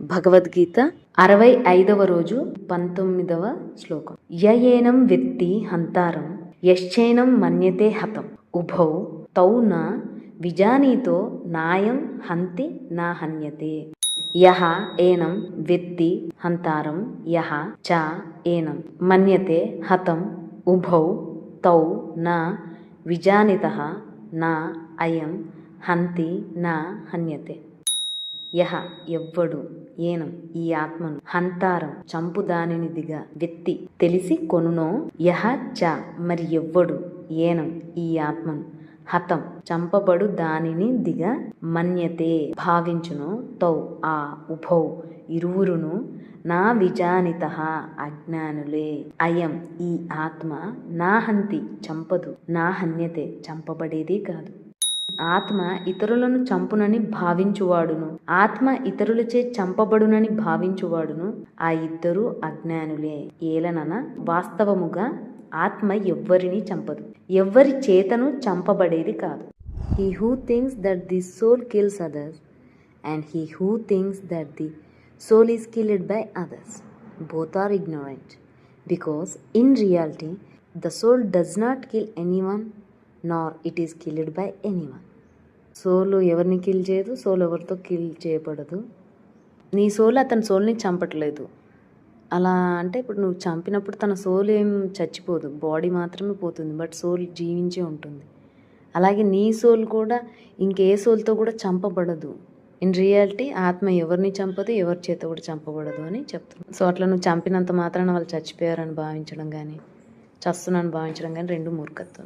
భగవద్గీత అరవై ఐదవ రోజు పంతొమ్మిదవ శ్లోకం. యయేనం వ్యక్తి హంతారం యశ్చేనం మన్యతే హతం. ఉభౌ తౌ నా విజానీతో నాయం హంతి నా హన్యతే. యహ ఏనం వ్యక్తి హంతారం యహ చ ఏనం మన్యతే హతం. ఉభౌ తౌ నా విజానిత నా అయం హంతి నా హన్యతే. యహ ఎవ్వడు ఏనం ఈ ఆత్మను. హంతారం చంపు దానినిదిగా వ్యక్తి తెలిసి కొనునో యహ చ మరి ఎవ్వడు ఏనం ఈ ఆత్మను. హతం చంపబడు దానిని దిగా. మన్యతే భావించును తౌ ఆ ఉభౌ ఇరువురును. నా విజానిత అజ్ఞానులే. అయం ఈ ఆత్మ నా హంతి చంపదు నా హన్యతే చంపబడేది కాదు. ఆత్మ ఇతరులను చంపునని భావించువాడును. ఆత్మ ఇతరులచే చంపబడునని భావించువాడును. ఆ ఇద్దరు అజ్ఞానులే. ఏలనన వాస్తవముగా ఆత్మ ఎవ్వరిని చంపదు. ఎవ్వరి చేతను చంపబడేది కాదు. He who thinks that the soul kills others and he who thinks that the soul is killed by others both are ignorant because in reality the soul does not kill anyone nor it is killed by anyone soul ఎవరిని kill చేయదు soul ఎవరితో kill చేయబడదు. నీ soul అతని సోల్ని చంపట్లేదు. అలా అంటే ఇప్పుడు నువ్వు చంపినప్పుడు తన సోల్ ఏం చచ్చిపోదు బాడీ మాత్రమే పోతుంది బట్ సోల్ జీవించే ఉంటుంది. అలాగే నీ సోల్ కూడా ఇంకే సోల్తో కూడా చంపబడదు. ఇన్ రియాలిటీ ఆత్మ ఎవరిని చంపదు ఎవరి చేత కూడా చంపబడదు అని చెప్తున్నాను సో అట్లా నువ్వు చంపినంత మాత్రాన వాళ్ళు చచ్చిపోయారని భావించడం కానీ చస్తున్నాను భావించడం కానీ రెండు మూర్ఖత్వం